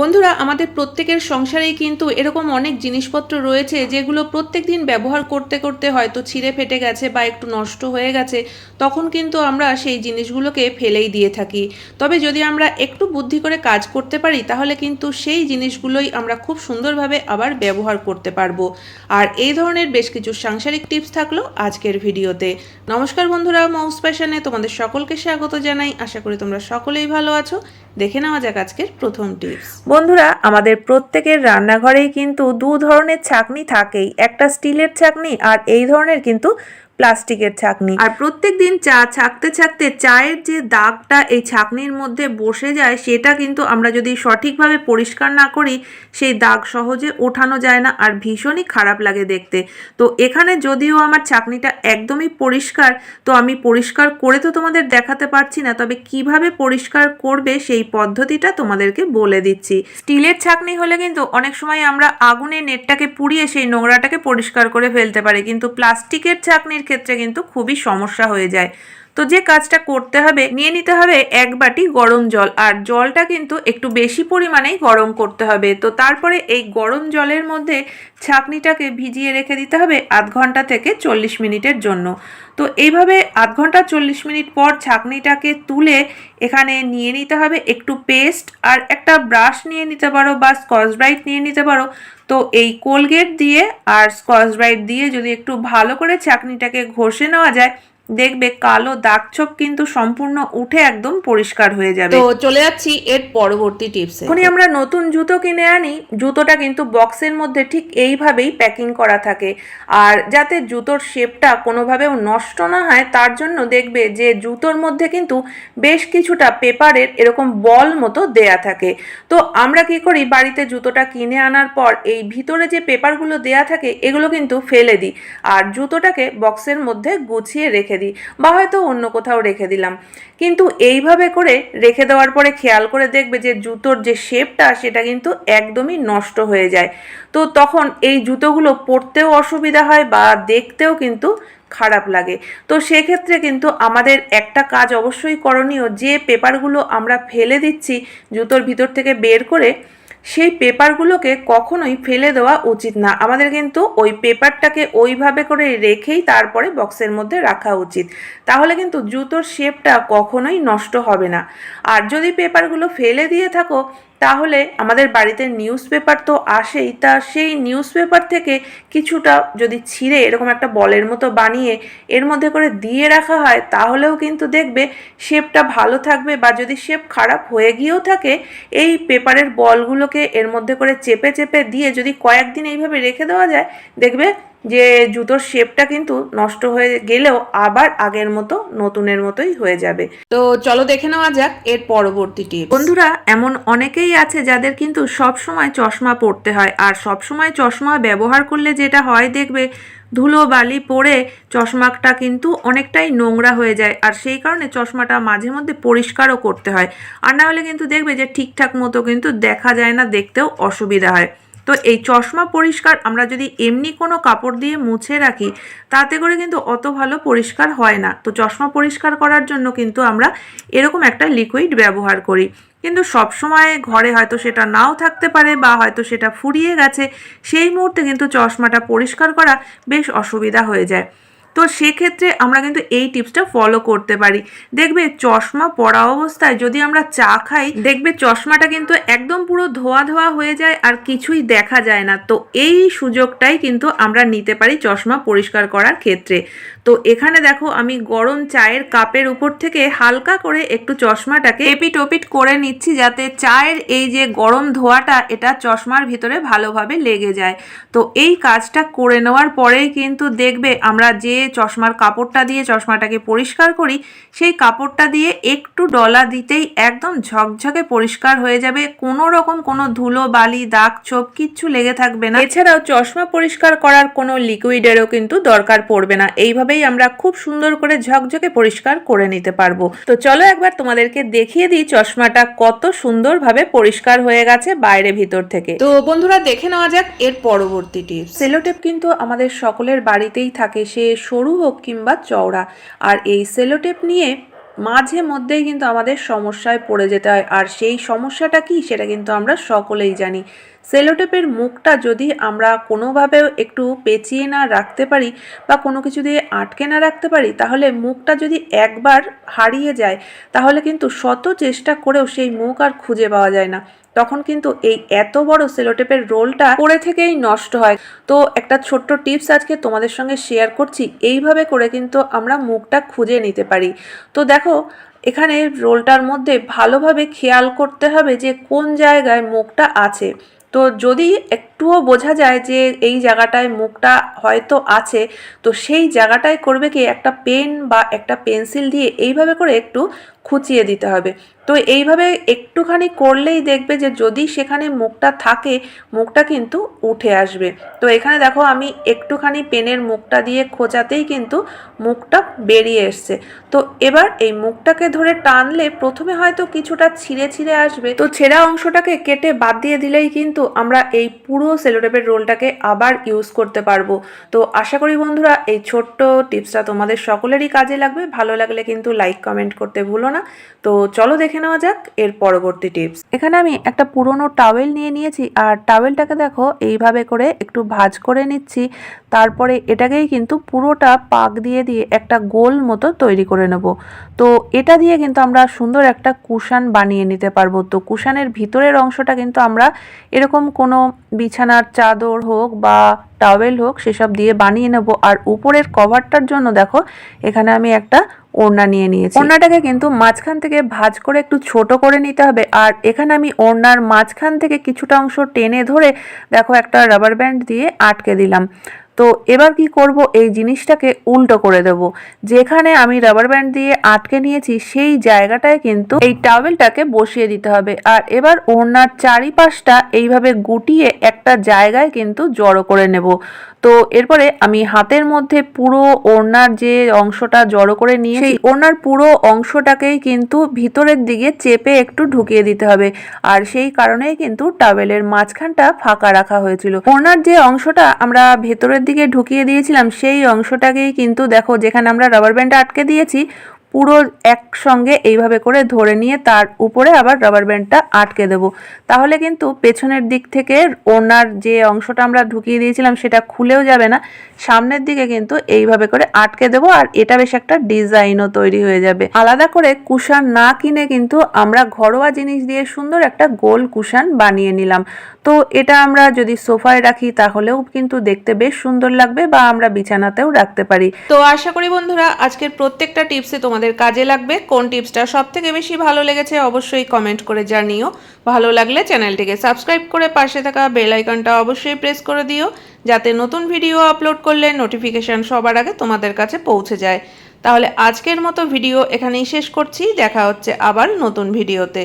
বন্ধুরা, আমাদের প্রত্যেকের সংসারেই কিন্তু এরকম অনেক জিনিসপত্র রয়েছে যেগুলো প্রত্যেক দিন ব্যবহার করতে করতে হয়তো ছিঁড়ে ফেটে গেছে বা একটু নষ্ট হয়ে গেছে, তখন কিন্তু আমরা সেই জিনিসগুলোকে ফেলেই দিয়ে থাকি। তবে যদি আমরা একটু বুদ্ধি করে কাজ করতে পারি, তাহলে কিন্তু সেই জিনিসগুলোই আমরা খুব সুন্দরভাবে আবার ব্যবহার করতে পারব। আর এই ধরনের বেশ কিছু সাংসারিক টিপস থাকল আজকের ভিডিওতে। নমস্কার বন্ধুরা মাউস প্যাশনে তোমাদের সকলকে স্বাগত জানাই। আশা করি তোমরা সকলেই ভালো আছো। দেখে নেওয়া যাক আজকের প্রথম টিপস। বন্ধুরা, আমাদের প্রত্যেকের রান্নাঘরেই কিন্তু দু ধরনের ছাকনি থাকেই। একটা স্টিলের ছাকনি আর এই ধরনের কিন্তু প্লাস্টিকের ছাকনি। আর প্রত্যেক দিন চা, ছাকতে ছাকতে চায়ের যে দাগটা এই ছাকনির মধ্যে বসে যায়, সেটা কিন্তু আমরা যদি সঠিকভাবে পরিষ্কার না করি, সেই দাগ সহজে ওঠানো যায় না আর ভীষণই খারাপ লাগে দেখতে। তো এখানে যদিও আমার ছাকনিটা একদমই পরিষ্কার, তো আমি পরিষ্কার করে তো তোমাদের দেখাতে পারছি না, তবে কীভাবে পরিষ্কার করবে সেই পদ্ধতিটা তোমাদেরকে বলে দিচ্ছি। স্টিলের ছাকনি হলে কিন্তু অনেক সময় আমরা আগুনে নেটটাকে পুড়িয়ে সেই নোংরাটাকে পরিষ্কার করে ফেলতে পারি, কিন্তু প্লাস্টিকের ছাকনির ক্ষেত্রে কিন্তু খুবই সমস্যা হয়ে যায়। তো যে কাজটা করতে হবে, নিয়ে নিতে হবে এক বাটি গরম জল। আর জলটা কিন্তু একটু বেশি পরিমাণেই গরম করতে হবে। তো তারপরে এই গরম জলের মধ্যে ছাকনিটাকে ভিজিয়ে রেখে দিতে হবে আধ ঘণ্টা থেকে চল্লিশ মিনিটের জন্য। তো এইভাবে আধ ঘণ্টা চল্লিশ মিনিট পর ছাকনিটাকে তুলে এখানে নিয়ে নিতে হবে। একটু পেস্ট আর একটা ব্রাশ নিয়ে নিতে পারো বা স্কচ ব্রাইট নিয়ে নিতে পারো। তো এই কোলগেট দিয়ে আর স্কচ ব্রাইট দিয়ে যদি একটু ভালো করে চাকনিটাকে ঘষে নেওয়া যায় দেখবে কালো দাগ ছোপ কিন্তু সম্পূর্ণ উঠে একদম পরিষ্কার হয়ে যাবে। তো চলে যাচ্ছি এর পরবর্তী টিপসে। যখনই আমরা নতুন জুতো কিনে আনি জুতোটা কিন্তু বক্সের মধ্যে ঠিক এইভাবেই প্যাকিং করা থাকে। আর যাতে জুতোর শেপটা কোনোভাবেও নষ্ট না হয় তার জন্য দেখবে যে জুতোর মধ্যে কিন্তু বেশ কিছুটা পেপারের এরকম বল মতো দেয়া থাকে। তো আমরা কি করি বাড়িতে জুতোটা কিনে আনার পর এই ভিতরে যে পেপারগুলো দেয়া থাকে এগুলো কিন্তু ফেলে দিই। আর জুতোটাকে বক্সের মধ্যে গুছিয়ে রেখে দিই বা হয়তো অন্য কোথাও রেখে দিলাম। কিন্তু এইভাবে করে রেখে দেওয়ার পরে খেয়াল করে দেখবে যে জুতোর যে শেপটা সেটা কিন্তু একদমই নষ্ট হয়ে যায়। তো তখন এই জুতোগুলো পরতেও অসুবিধা হয় বা দেখতেও কিন্তু খারাপ লাগে। তো সেক্ষেত্রে কিন্তু আমাদের একটা কাজ অবশ্যই করণীয় যে পেপারগুলো আমরা ফেলে দিচ্ছি জুতোর ভিতর থেকে বের করে সেই পেপারগুলোকে কখনোই ফেলে দেওয়া উচিত না। আমাদের কিন্তু ওই পেপারটাকে ওইভাবে করে রেখেই তারপরে বক্সের মধ্যে রাখা উচিত। তাহলে কিন্তু জুতোর শেপটা কখনোই নষ্ট হবে না। আর যদি পেপারগুলো ফেলে দিয়ে থাকো তাহলে আমাদের বাড়িতে নিউজ পেপার তো আসেই, তা সেই নিউজ পেপার থেকে কিছুটা যদি ছিঁড়ে এরকম একটা বলের মতো বানিয়ে এর মধ্যে করে দিয়ে রাখা হয়, তাহলেও কিন্তু দেখবে শেপটা ভালো থাকবে বা যদি শেপ খারাপ হয়ে গিয়েও থাকে, এই পেপারের বলগুলোকে এর মধ্যে করে চেপে চেপে দিয়ে যদি কয়েকদিন এইভাবে রেখে দেওয়া যায়, দেখবে যে জুতোর শেপটা কিন্তু নষ্ট হয়ে গেলেও আবার আগের মতো নতুনের মতোই হয়ে যাবে। তো চলো দেখে নেওয়া যাক এর পরবর্তী টিপস বন্ধুরা এমন অনেকেই আছে যাদের কিন্তু সব সময় চশমা পরতে হয় আর সব সময় চশমা ব্যবহার করলে যেটা হয় দেখবে ধুলো বালি পড়ে চশমাটা কিন্তু অনেকটাই নোংরা হয়ে যায় আর সেই কারণে চশমাটা মাঝে মধ্যে পরিষ্কারও করতে হয়। আর না হলে কিন্তু দেখবে যে ঠিকঠাক মতো কিন্তু দেখা যায় না দেখতেও অসুবিধা হয়। তো এই চশমা পরিষ্কার আমরা যদি এমনি কোনো কাপড় দিয়ে মুছে রাখি, তাতে করে কিন্তু অত ভালো পরিষ্কার হয় না। তো চশমা পরিষ্কার করার জন্য কিন্তু আমরা এরকম একটা লিকুইড ব্যবহার করি। কিন্তু সব সময় ঘরে হয়তো সেটা নাও থাকতে পারে বা হয়তো সেটা ফুরিয়ে গেছে, সেই মুহূর্তে কিন্তু চশমাটা পরিষ্কার করা বেশ অসুবিধা হয়ে যায়। তো সেক্ষেত্রে আমরা কিন্তু এই টিপসটা ফলো করতে পারি। দেখবে চশমা পরা অবস্থায় যদি আমরা চা খাই, দেখবে চশমাটা কিন্তু একদম পুরো ধোয়া ধোয়া হয়ে যায় আর কিছুই দেখা যায় না। তো এই সুযোগটাই কিন্তু আমরা নিতে পারি চশমা পরিষ্কার করার ক্ষেত্রে। তো এখানে দেখো আমি গরম চায়ের কাপের উপর থেকে হালকা করে একটু চশমাটাকে এপিট ওপিট করে নিচ্ছি যাতে চায়ের এই যে গরম ধোয়াটা, এটা চশমার ভিতরে ভালোভাবে লেগে যায়। তো এই কাজটা করে নেওয়ার পরেই কিন্তু দেখবে আমরা যে চশমার কাপড়টা দিয়ে চশমাটাকে পরিষ্কার করি, সেই কাপড়টা দিয়ে একটু ডলা দিতেই একদম ঝকঝকে পরিষ্কার হয়ে যাবে। কোনো রকম কোনো ধুলো, বালি, দাগ, ছোপ কিচ্ছু লেগে থাকবে না। এছাড়াও চশমা পরিষ্কার করার কোনো লিকুইডেরও কিন্তু দরকার পড়বে না। এইভাবেই আমরা খুব সুন্দর করে ঝকঝকে পরিষ্কার করে নিতে পারব। তো চলো একবার তোমাদেরকে দেখিয়ে দিই চশমাটা কত সুন্দরভাবে পরিষ্কার হয়ে গেছে বাইরে ভিতর থেকে। তো বন্ধুরা দেখে নেওয়া যাক এর পরবর্তী টিপস সেলোটেপ কিন্তু আমাদের সকলের বাড়িতেই থাকে। সে সরু হোক কিংবা চওড়া। আর এই সেলোটেপ নিয়ে মাঝে মধ্যেই কিন্তু আমাদের সমস্যায় পড়ে যেতে হয়। আর সেই সমস্যাটা কি সেটা কিন্তু আমরা সকলেই জানি। সেলোটেপের মুখটা যদি আমরা কোনোভাবে একটু পেঁচিয়ে না রাখতে পারি বা কোনো কিছু দিয়ে আটকে না রাখতে পারি, তাহলে মুখটা যদি একবার হারিয়ে যায়, তাহলে কিন্তু শত চেষ্টা করেও সেই মুখ আর খুঁজে পাওয়া যায় না। তখন কিন্তু এই এত বড় সেলোটেপের রোলটা পরে থেকেই নষ্ট হয়। তো একটা ছোট্ট টিপস আজকে তোমাদের সঙ্গে শেয়ার করছি, এইভাবে করে কিন্তু আমরা মুখটা খুঁজে নিতে পারি। তো দেখো, এখানে রোলটার মধ্যে ভালোভাবে খেয়াল করতে হবে যে কোন জায়গায় মুখটা আছে। তো যদি একটুও বোঝা যায় যে এই জায়গাটায় মুখটা হয়তো আছে, তো সেই জায়গাটায় করবে কি একটা পেন বা একটা পেন্সিল দিয়ে এইভাবে করে একটু খুঁচিয়ে দিতে হবে। তো এইভাবে একটুখানি করলেই দেখবে যে যদি সেখানে মুখটা থাকে, মুখটা কিন্তু উঠে আসবে। তো এখানে দেখো আমি একটুখানি পেনের মুখটা দিয়ে খোঁচাতেই কিন্তু মুখটা বেরিয়ে এসছে। তো এবার এই মুখটাকে ধরে টানলে প্রথমে হয়তো কিছুটা ছিঁড়ে ছিঁড়ে আসবে। তো ছেঁড়া অংশটাকে কেটে বাদ দিয়ে দিলেই কিন্তু আমরা এই পুরো সেলোটেপের রোলটাকে আবার ইউজ করতে পারব। তো আশা করি বন্ধুরা এই ছোট্ট টিপসটা তোমাদের সকলেরই কাজে লাগবে। ভালো লাগলে কিন্তু লাইক কমেন্ট করতে ভুলো না। তো চলো দেখে নেওয়া যাক এর পরবর্তী টিপস। এখানে আমি একটা পুরনো টাওয়েল নিয়ে নিয়েছি আর টাওয়েলটাকে দেখো এইভাবে করে একটু ভাজ করে নিচ্ছি। তারপরে এটাকেই কিন্তু পুরোটা পাক দিয়ে দিয়ে একটা গোল মতো তৈরি করে নেব। তো এটা দিয়ে কিন্তু আমরা সুন্দর একটা কুশান বানিয়ে নিতে পারব। তো কুশানের ভিতরের অংশটা কিন্তু আমরা এরকম কোনো বিছানার চাদর হোক বা টাওয়েল হোক, সেসব দিয়ে বানিয়ে নেব। আর উপরের কভারটার জন্য দেখো, এখানে আমি একটা ওড়না নিয়ে নিয়েছি। ওড়নাটাকে কিন্তু মাঝখান থেকে ভাজ করে একটু ছোট করে নিতে হবে। আর এখানে আমি ওড়নার মাঝখান থেকে কিছুটা অংশ টেনে ধরে দেখো একটা রাবার ব্যান্ড দিয়ে আটকে দিলাম। তো এবার কি করব? এই জিনিসটাকে উল্টো করে দেব। যেখানে আমি রাবার ব্যান্ড দিয়ে আটকে নিয়েছি, সেই জায়গাটায় কিন্তু এই টাওয়েলটাকে বসিয়ে দিতে হবে। আর এবার ওড়নার চারিপাশটা এইভাবে গুটিয়ে একটা জায়গায় কিন্তু জড়ো করে নেব। তো এরপরে আমি হাতের মধ্যে পুরো ওড়নার যে অংশটা জড়ো করে নিয়ে সেই ওড়নার পুরো অংশটাকেই কিন্তু ভিতরের দিকে চেপে একটু ঢুকিয়ে দিতে হবে। আর সেই কারণেই কিন্তু টাওয়েলের মাঝখানটা ফাঁকা রাখা হয়েছিল। ওড়নার যে অংশটা আমরা ভেতরের দিকে ঢুকিয়ে দিয়েছিলাম সেই অংশটাকেই কিন্তু দেখো যেখানে আমরা রাবার ব্যান্ডটা আটকে দিয়েছি পুরো একসঙ্গে এইভাবে করে ধরে নিয়ে তার উপরে আবার রাবার ব্যান্ডটা আটকে দেব। তাহলে কিন্তু পেছনের দিক থেকে ওনার যে অংশটা আমরা ঢুকিয়ে দিয়েছিলাম সেটা খুলেও যাবে না। সামনের দিকে কিন্তু এইভাবে করে আটকে দেবো আর এটা বেশ একটা ডিজাইনও তৈরি হয়ে যাবে। আলাদা করে কুশান না কিনে কিন্তু আমরা ঘরোয়া জিনিস দিয়ে সুন্দর একটা গোল কুশান বানিয়ে নিলাম। তো এটা আমরা যদি সোফায় রাখি তাহলেও কিন্তু দেখতে বেশ সুন্দর লাগবে বা আমরা বিছানাতেও রাখতে পারি। তো আশা করি বন্ধুরা, আজকের প্রত্যেকটা টিপসে তোমাদের কাজে লাগবে? কোন টিপসটা সব থেকে বেশি ভালো লেগেছে অবশ্যই কমেন্ট করে জানিও। ভালো লাগলে চ্যানেলটিকে সাবস্ক্রাইব করে পাশে থাকা বেল আইকনটা অবশ্যই প্রেস করে দিও, যাতে নতুন ভিডিও আপলোড করলে নোটিফিকেশান সবার আগে তোমাদের কাছে পৌঁছে যায়। তাহলে আজকের মতো ভিডিও এখানেই শেষ করছি, দেখা হচ্ছে আবার নতুন ভিডিওতে